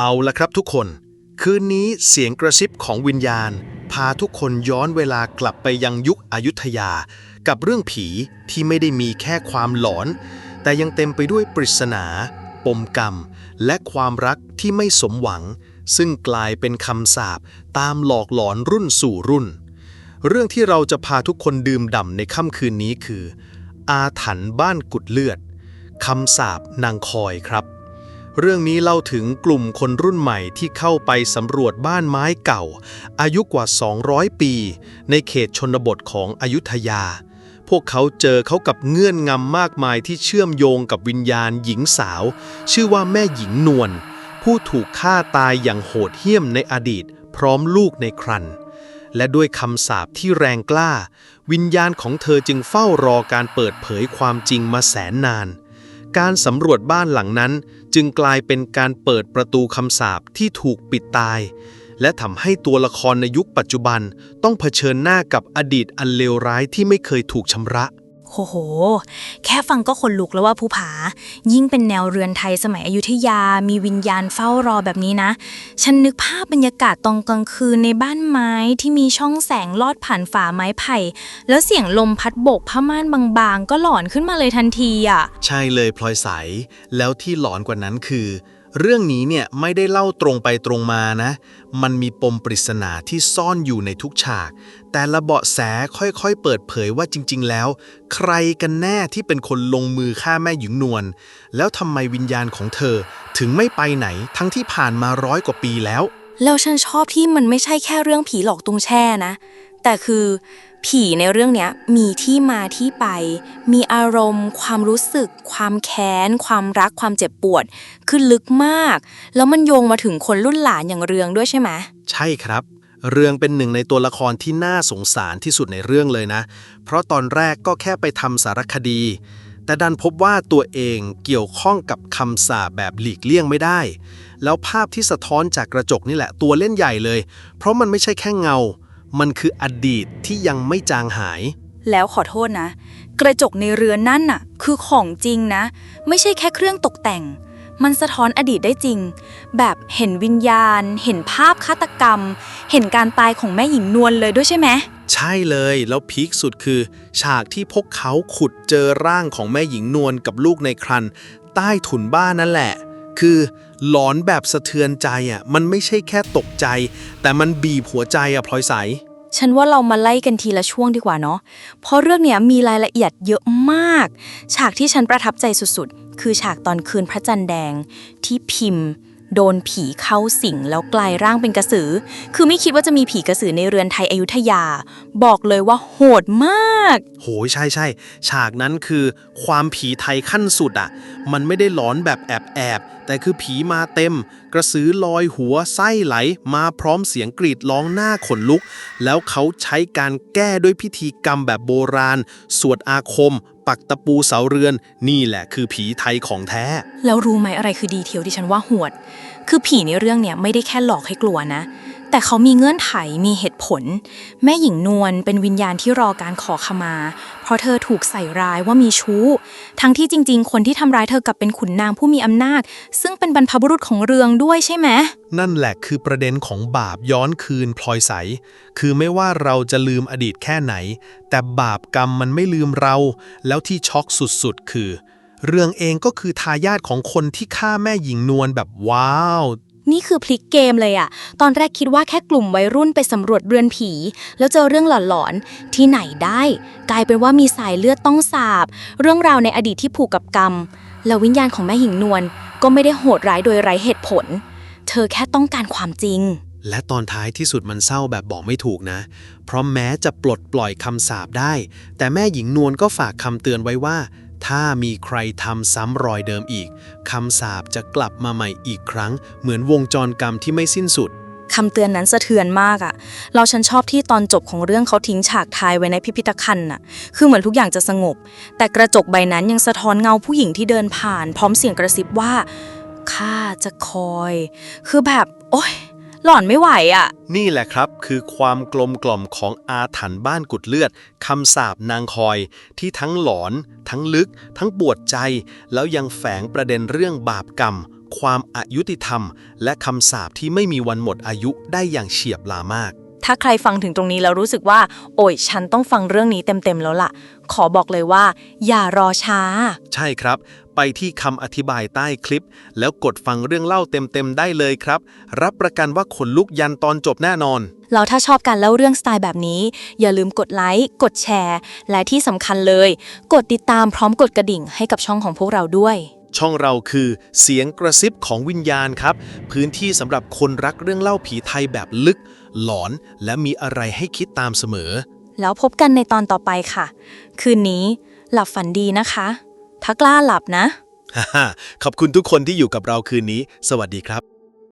เอาละครับทุกคน คืนนี้เสียงกระซิบของวิญญาณ พาทุกคนย้อนเวลากลับไปยังยุคอยุธยา กับเรื่องผีที่ไม่ได้มีแค่ความหลอน แต่ยังเต็มไปด้วยปริศนา ปมกรรม และความรักที่ไม่สมหวัง ซึ่งกลายเป็นคำสาปตามหลอกหลอนรุ่นสู่รุ่น เรื่องที่เราจะพาทุกคนดื่มด่ำในค่ำคืนนี้คือ อาถรรพ์บ้านกุดเลือดคำสาปนางคอยครับ เรื่องนี้เล่าถึงกลุ่มคนรุ่นใหม่ที่เข้าไปสำรวจบ้านไม้เก่า อายุกว่า 200 ปี ในเขตชนบทของอยุธยา พวกเขาเจอเขากับเงื่อนงำมากมายที่เชื่อมโยงกับวิญญาณหญิงสาว ชื่อว่าแม่หญิงนวลผู้ถูกฆ่าตายอย่างโหดเหี้ยมในอดีต พร้อมลูกในครันและด้วยคำสาปที่แรงกล้า วิญญาณของเธอจึงเฝ้ารอการเปิดเผยความจริงมาแสนนาน การสำรวจบ้านหลังนั้น จึงกลายเป็นการเปิดประตูคำสาปที่ถูกปิดตาย และทำให้ตัวละครในยุคปัจจุบันต้องเผชิญหน้ากับอดีตอันเลวร้ายที่ไม่เคยถูกชำระ โอ้โห แค่ฟังก็ขนลุกแล้วว่าภูผา ยิ่งเป็นแนวเรือนไทยสมัยอยุธยา มีวิญญาณเฝ้ารอแบบนี้นะ ฉันนึกภาพบรรยากาศตอนกลางคืนในบ้านไม้ที่มีช่องแสงลอดผ่านฝาไม้ไผ่ แล้วเสียงลมพัดโบกผ้าม่านบางๆ ก็หลอนขึ้นมาเลยทันทีอะ ใช่เลยพลอยใส แล้วที่หลอนกว่านั้นคือ เรื่องนี้เนี่ยไม่ได้เล่าตรงไปตรงมานะ มันมีปมปริศนาที่ซ่อนอยู่ในทุกฉาก แต่ละเบาะแสค่อยๆ เปิดเผยว่าจริง ๆ แล้ว ใครกันแน่ที่เป็นคนลงมือฆ่าแม่หญิงนวล แล้วทำไมวิญญาณของเธอ ถึงไม่ไปไหนทั้งที่ผ่านมาร้อยกว่าปีแล้ว แล้วฉันชอบที่มันไม่ใช่แค่เรื่องผีหลอกตุงแช่นะ แต่คือผีในเรื่องนี้มีที่มาที่ไป มีอารมณ์ ความรู้สึก ความแค้น ความรักความเจ็บปวด คือลึกมาก แล้วมันโยงมาถึงคนรุ่นหลานอย่างเรืองด้วยใช่ไหมใช่ครับ เรืองเป็นหนึ่งในตัวละครที่น่าสงสารที่สุดในเรื่องเลยนะ เพราะตอนแรกก็แค่ไปทำสารคดี แต่ดันพบว่าตัวเองเกี่ยวข้องกับคำสาแบบหลีกเลี่ยงไม่ได้ แล้วภาพที่สะท้อนจากกระจกนี่แหละตัวเล่นใหญ่เลย เพราะมันไม่ใช่แค่เงา มันคืออดีตที่ยังไม่จางหาย แล้วขอโทษนะ กระจกในเรือนนั่นน่ะ คือของจริงนะ ไม่ใช่แค่เครื่องตกแต่ง มันสะท้อนอดีตได้จริง แบบเห็นวิญญาณ เห็นภาพฆาตกรรม เห็นการตายของแม่หญิงนวลเลยด้วยใช่ไหมใช่เลยแล้วพีคสุดคือ ฉากที่พวกเขาขุดเจอร่างของแม่หญิงนวลกับลูกในครันใต้ถุนบ้านนั่นแหละ คือ หลอนแบบสะเทือนใจอะมันไม่ใช่แค่ตกใจ แต่มันบีบหัวใจอะพลอยใสฉันว่าเรามาไล่กันทีละช่วงดีกว่าเนาะ เพราะเรื่องเนี้ยมีรายละเอียดเยอะมาก ฉากที่ฉันประทับใจสุดๆ คือฉากตอนคืนพระจันทร์แดงที่พิมพ์ โดนผีเข้าสิงแล้วกลายร่างเป็นกระสือ คือไม่คิดว่าจะมีผีกระสือในเรือนไทยอยุธยา บอกเลยว่าโหดมาก โหยใช่ใช่ฉากนั้นคือความผีไทยขั้นสุดอะ มันไม่ได้หลอนแบบแอบแอบแต่คือผีมาเต็ม กระสือลอยหัวไส้ไหล มาพร้อมเสียงกรีดร้องหน้าขนลุก แล้วเขาใช้การแก้ด้วยพิธีกรรมแบบโบราณ สวดอาคม ปักตะปูเสาเรือน นี่แหละคือผีไทยของแท้ แล้วรู้ไหมอะไรคือดีเทลที่ฉันว่าหวด คือผีในเรื่องเนี่ยไม่ได้แค่หลอกให้กลัวนะ แต่เขามีเงื่อนไขมีเหตุผล แม่หญิงนวลเป็นวิญญาณที่รอการขอขมา เพราะเธอถูกใส่ร้ายว่ามีชู้ ทั้งที่จริง ๆ คนที่ทำร้ายเธอกลับเป็นขุนนางผู้มีอำนาจ ซึ่งเป็นบรรพบุรุษของเรืองด้วยใช่ไหม นั่นแหละคือประเด็นของบาปย้อนคืนพลอยใส คือไม่ว่าเราจะลืมอดีตแค่ไหน แต่บาปกรรมมันไม่ลืมเรา แล้วที่ช็อกสุดๆ คือ เรืองเองก็คือทายาทของคนที่ฆ่าแม่หญิงนวลแบบว้าว นี่คือพลิกเกมเลยอะตอนแรกคิดว่าแค่กลุ่มวัยรุ่นไปสำรวจเรือนผี แล้วเจอเรื่องหลอนๆ ที่ไหนได้ กลายเป็นว่ามีสายเลือดต้องสาบ เรื่องราวในอดีตที่ผูกกับกรรม แล้ววิญญาณของแม่หิงนวลก็ไม่ได้โหดร้ายโดยไร้เหตุผล เธอแค่ต้องการความจริง และตอนท้ายที่สุดมันเศร้าแบบบอกไม่ถูกนะ เพราะแม้จะปลดปล่อยคำสาปได้ แต่แม่หญิงนวลก็ฝากคำเตือนไว้ว่า ถ้ามีใครทำซ้ำรอยเดิมอีกคำสาปจะกลับมาใหม่อีกครั้ง เหมือนวงจรกรรมที่ไม่สิ้นสุดคำเตือนนั้นสะเทือนมากอะเราฉันชอบที่ตอนจบของเรื่องเขาทิ้งฉากทายไว้ในพิพิธภัณฑ์น่ะ คือเหมือนทุกอย่างจะสงบ แต่กระจกใบนั้นยังสะท้อนเงาผู้หญิงที่เดินผ่าน พร้อมเสียงกระซิบว่าข้าจะคอย คือแบบ โอ๊ย หลอนไม่ไหวอะนี่แหละครับคือความกลมกล่อมของอาถรรพ์บ้านกุดเลือดคำสาปนางคอย ที่ทั้งหลอน ทั้งลึก ทั้งปวดใจ แล้วยังแฝงประเด็นเรื่องบาปกรรม ความอายุติธรรม และคำสาปที่ไม่มีวันหมดอายุได้อย่างเฉียบลามาก ถ้าใครฟังถึงตรงนี้แล้วรู้สึกว่า โอ้ยฉันต้องฟังเรื่องนี้เต็มๆแล้วล่ะ ขอบอกเลยว่า อย่ารอช้า ใช่ครับ ไปที่คำอธิบายใต้คลิป แล้วกดฟังเรื่องเล่าเต็มๆได้เลยครับ รับประกันว่าขนลุกยันตอนจบแน่นอนแล้วถ้าชอบการเล่าเรื่องสไตล์แบบนี้ อย่าลืมกดไลค์กดแชร์ และที่สำคัญเลย กดติดตามพร้อมกดกระดิ่งให้กับช่องของพวกเราด้วย ช่องเราคือเสียงกระซิบของวิญญาณครับ พื้นที่สำหรับคนรักเรื่องเล่าผีไทยแบบลึก หลอน และมีอะไรให้คิดตามเสมอ แล้วพบกันในตอนต่อไปค่ะ คืนนี้หลับฝันดีนะคะ ถ้ากล้าหลับนะ ขอบคุณทุกคนที่อยู่กับเราคืนนี้ สวัสดีครับ